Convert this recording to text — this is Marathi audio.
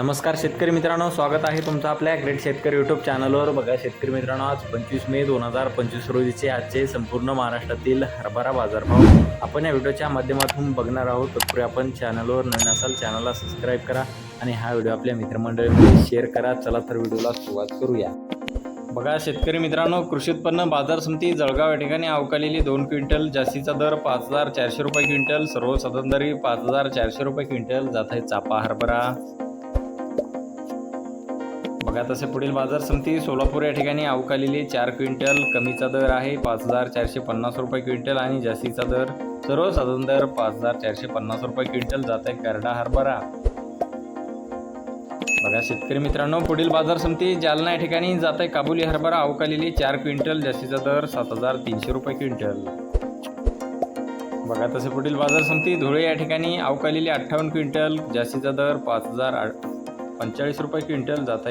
नमस्कार शेतकरी मित्रांनो स्वागत आहे तुमचं आपल्या ग्रेट शेतकरी यूट्यूब चॅनलवर बघा शेतकरी मित्रांनो आज पंचवीस मे दोन हजार पंचवीस रोजीचे आजचे संपूर्ण महाराष्ट्रातील हरभरा बाजारभाव आपण या व्हिडिओच्या माध्यमातून बघणार आहोत. तत्पूर्वी आपण चॅनलवर नवीन असाल चॅनलला सबस्क्राईब करा आणि हा व्हिडिओ आपल्या मित्रमंडळीमध्ये शेअर करा. चला तर व्हिडिओला सुरुवात करूया. बघा शेतकरी मित्रांनो कृषी उत्पन्न बाजार समिती जळगाव या ठिकाणी अवकालेली दोन क्विंटल जास्तीचा दर पाच हजार चारशे रुपये क्विंटल सर्व दरी पाच हजार चारशे रुपये क्विंटल जात आहे चापा हरभरा. बघा तसे पुढील बाजार समिती सोलापूर या ठिकाणी अवकालेली चार क्विंटल कमीचा दर आहे पाच हजार चारशे पन्नास रुपये क्विंटल आणि जास्तीचा दर सर्वसाधारण दर पाच हजार चारशे पन्नास रुपये क्विंटल जात आहे करडा हरभरा. बघा शेतकरी मित्रांनो पुढील बाजार समिती जालना या ठिकाणी जात आहे. काबुली हरभरा अवकालेली चार क्विंटल जास्तीचा दर सात हजार तीनशे रुपये क्विंटल. बघा तसे पुढील बाजार समिती धुळे या ठिकाणी अवकालेली अठ्ठावन्न क्विंटल जास्तीचा दर पाच हजार पंचेचाळीस रुपये क्विंटल जात आहे.